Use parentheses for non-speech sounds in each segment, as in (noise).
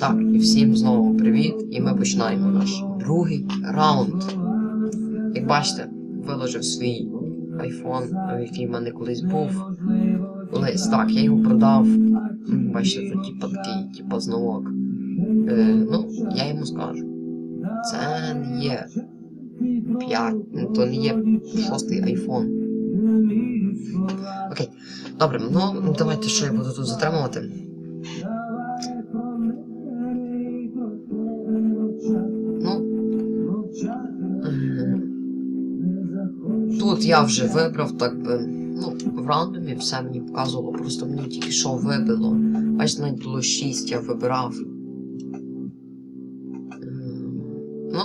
Так, і всім знову привіт, і ми починаємо наш другий раунд. Як бачите, виложив свій iPhone, який в мене колись був. Колись так, я його продав. Бачите, це типа такий, типа зновок. Е, ну, я йому скажу. Це не є 5, то не є шостий iPhone. Окей, добре, ну давайте що я буду тут затримувати. Я вже вибрав, так би. Ну, в рандомі все мені показувало, просто мені тільки що вибило. Бачите, навіть було 6, я вибирав. Ну,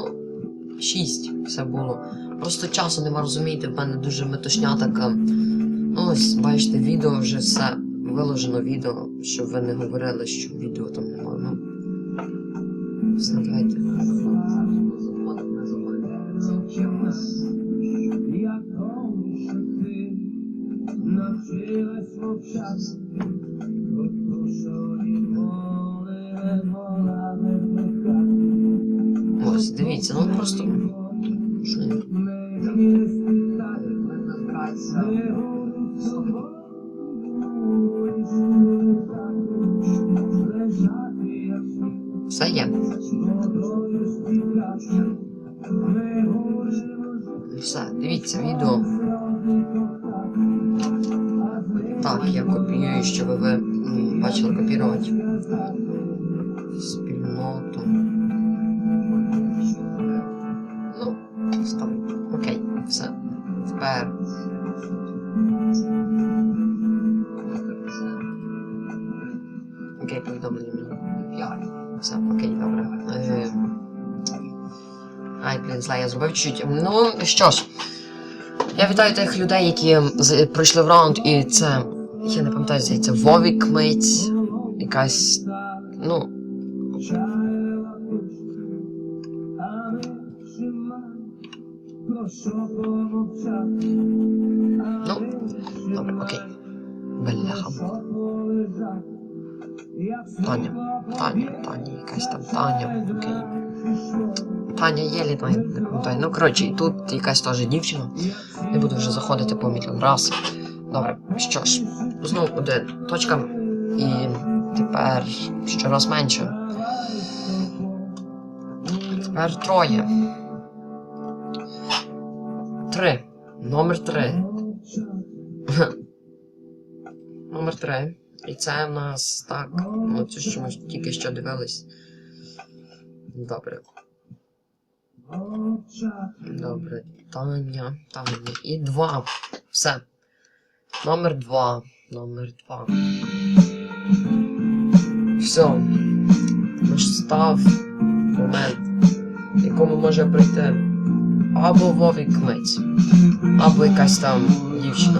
6 все було. Просто часу нема розумієте, в мене дуже метушня така. Ну ось, бачите, відео вже все виложено відео, щоб ви не говорили, що відео там немає. Ну. Все. Ось, дивіться, ну просто. Все є. Все, дивіться відео. Так, я копіюю, щоб ви бачили копірувати. Спільноту. Ну, стоп. Окей, все. Тепер. Окей, повідомлення мені. Все, окей, добре. Е... Ай, блін, зла, я зробив чуть. Ну, що ж. Я вітаю тих людей, які пройшли в раунд, і це. Я не пам'ятаю, здається, Вовік Мець. Якась. Ну. Ну, добре, окей. Бляха. Таня. Таня, Таня, якась там Таня, окей. Таня навіть не пам'ятаю. Ну, коротше, і тут якась теж дівчина. Не буду вже заходити по мільйон раз. Добре, що ж, знову буде точка. І тепер щораз менше. Тепер троє. Три. Номер три. (laughs) Номер три. І це в нас так. Ну, це що ми тільки що дивились. Добре. Добре. Таня, Таня. І два. Все. Номер два. Номер два. Все. Настав момент, в якому може прийти або Вовік Кмець, або якась там дівчина.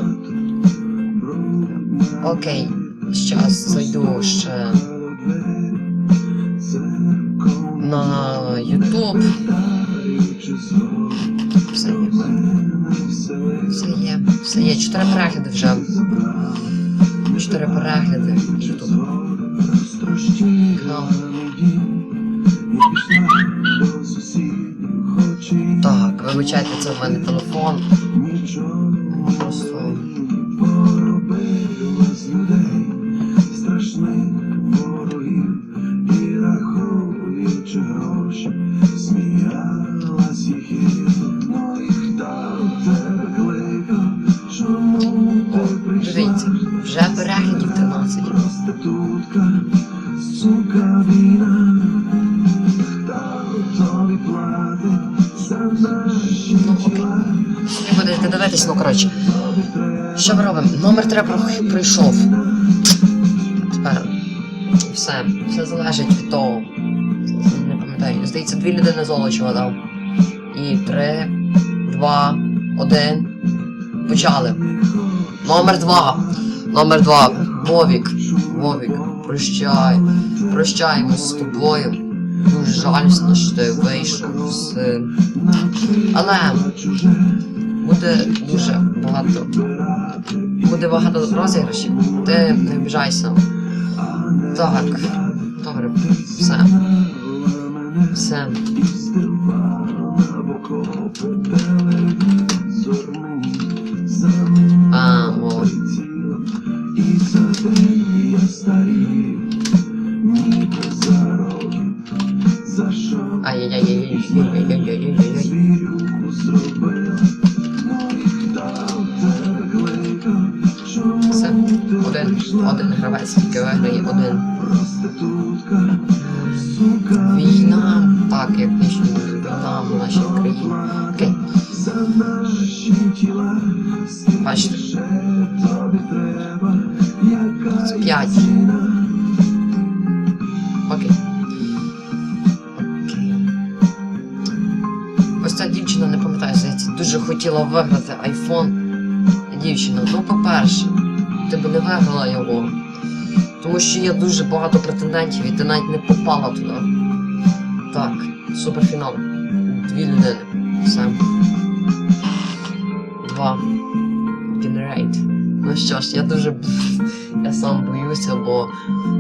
Окей, зараз зайду ще на YouTube. Все є. Все є. Чотири перегляди вже. Чотири перегляди. Ютуб. Так, вибачайте, це в мене телефон. Просто. Дивіться, вже переглядів 13. Ну, окей. Ви будете дивитись, ну коротше. Що ми робимо? Номер 3 про- пройшов. Тепер все. Все залежить від того. Не пам'ятаю. Здається, дві людини Золочева дав. І три, два, один. Почали. Номер два. Номер два. Вовік. Вовік. Прощай. Прощаємось з тобою. Дуже жалісно, що ти вийшов з. Але буде дуже багато. Буде багато розіграшів. Ти не обіжайся. Так. Добре, все. Все. Все. Один. Один гравець тільки виграє один. Війна. Так, як нічого війна в нашій країні. Окей. Бачите. П'ять. Окей. Окей. Ось ця дівчина, не пам'ятаю, здається, дуже хотіла виграти айфон. Дівчина, ну по-перше, ти б не виграла його. Тому що є дуже багато претендентів і ти навіть не попала туди. Так, суперфінал. Дві людини. Все. Два. Generate. Ну що ж, я дуже. (laughs) Я сам боюся, бо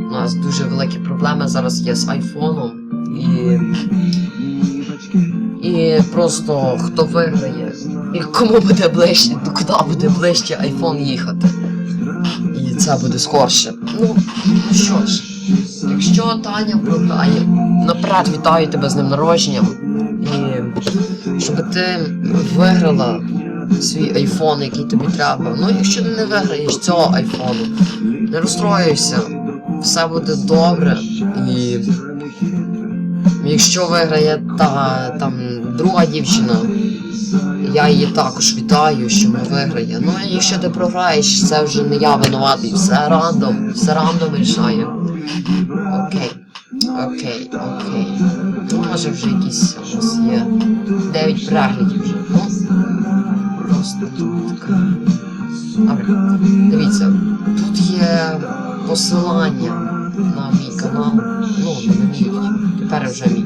у нас дуже великі проблеми зараз є з айфоном. І. І просто хто виграє, і кому буде ближче, до куди буде ближче айфон їхати. Це буде скорше. Ну, що ж, якщо Таня програє, наперед вітаю тебе з ним народженням. І щоб ти виграла свій айфон, який тобі треба. Ну, якщо ти не виграєш цього айфону, не розстроюйся, все буде добре. І якщо виграє та там друга дівчина, я її також вітаю, що вона виграє. Ну а якщо ти програєш, це вже не я винуватий, все рандом, все рандом рішає. Окей. Окей, окей. Ну, може вже якісь у нас є. 9 переглядів вже. Ну, просто тут. Добре. Дивіться, тут є посилання на мій канал. Ну, на мій. Тепер вже мій.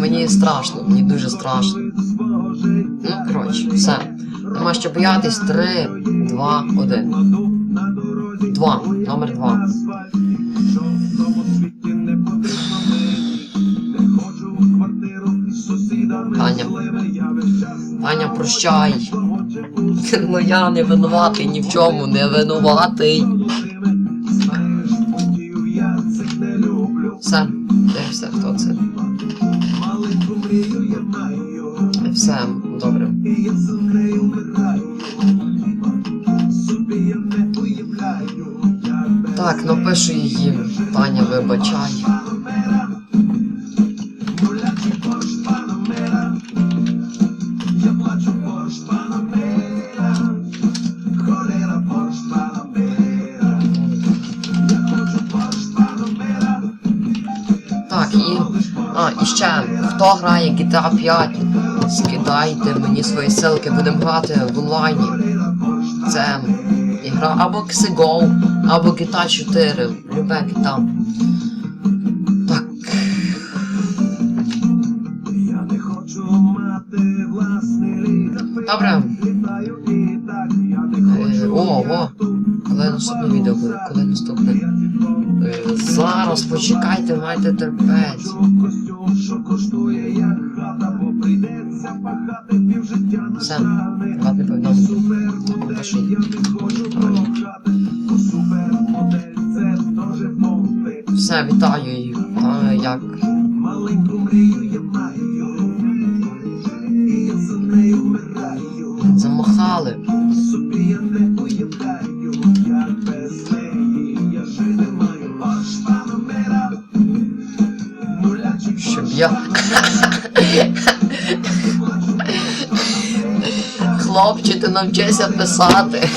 мені страшно, мені дуже страшно. Ну, коротше, все. Нема що боятись. Три, два, один. Два. Номер два. Таня. Таня, прощай. (laughs) Ну я не винуватий ні в чому, не винуватий. Все, дивимося, хто це. Все, добре. Так, напишу її. Таня, вибачай. А, і ще, хто грає GTA 5, скидайте мені свої ссылки, будемо грати в онлайні. Це ігра або XGO, або GTA 4, любе GTA. Так. Добре. Е, о, о. Коли наступне відео буде? Коли наступне? Е, зараз почекайте, майте терпець паливо, що коштує, як хата, бо прийдеться пахати пів життя на страни. А супермотель я не хочу прохати, бо супермотель це дуже мовти. Все, вітаю їх, а як? Маленьку мрію я маю, і я за нею вмираю. Замахали. Собі я не Хлопче, ти навчися писати.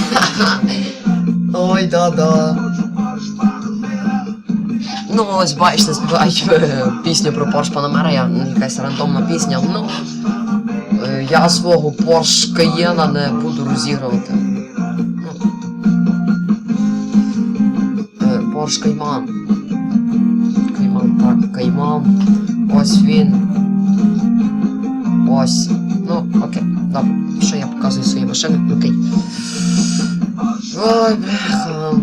Ой, да-да. Ну, ось бачите, співають е, пісню про Porsche Panamera, я, ну, якась рандомна пісня. Ну, е, я свого Porsche Cayenne не буду розігрувати. Ну, е, Porsche Cayman. Cayman, так, Cayman. Ось він. Ось. Ну, окей, добре. Що Окей. Ой, бляха.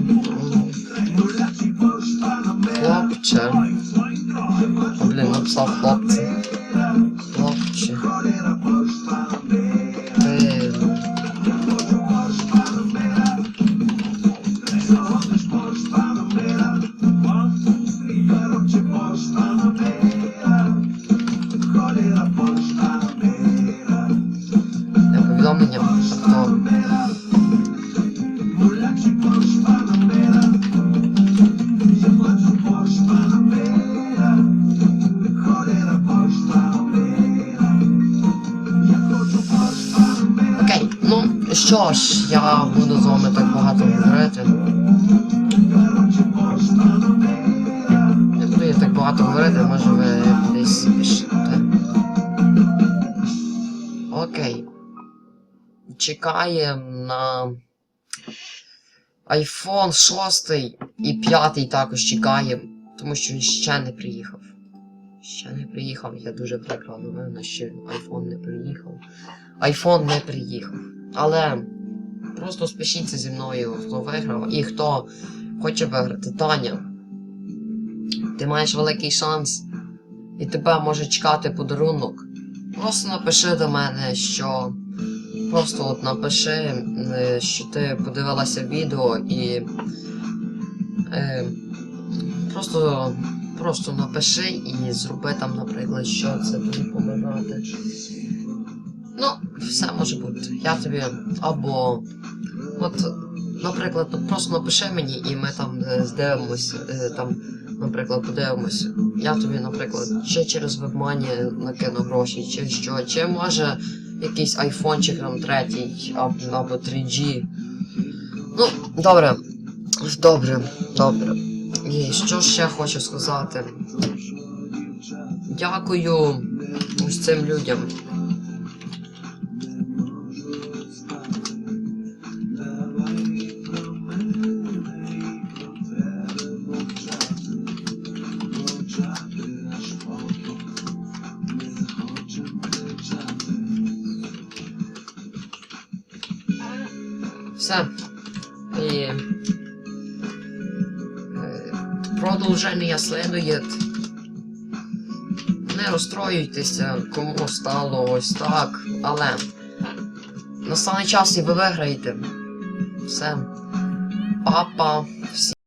Що ж, я буду з вами так багато говорити. Не буду я так багато говорити, може ви десь пишете. Окей. Чекаємо на iPhone 6 і 5 також чекаємо, тому що він ще не приїхав. Ще не приїхав, я дуже прикро новина, що iPhone не приїхав. iPhone не приїхав. Але просто спишіться зі мною, хто виграв, і хто хоче виграти. Таня, ти маєш великий шанс, і тебе може чекати подарунок. Просто напиши до мене, що. Просто от напиши, е, що ти подивилася відео і. Е, просто. Просто напиши і зроби там, наприклад, що це тобі побажати. Ну, все може бути. Я тобі або. От, наприклад, просто напиши мені, і ми там е, здивимося, е, там, наприклад, подивимося. Я тобі, наприклад, чи через вебмані накину гроші, чи що, чи може якийсь айфончик там третій або 3G. Ну, добре. Добре, добре. І що ще хочу сказати? Дякую ось цим людям. Все. И э, продовження слідує. Не розстроюйтеся, кому стало ось так, але настане час і ви виграєте. Все. Папа. Всі.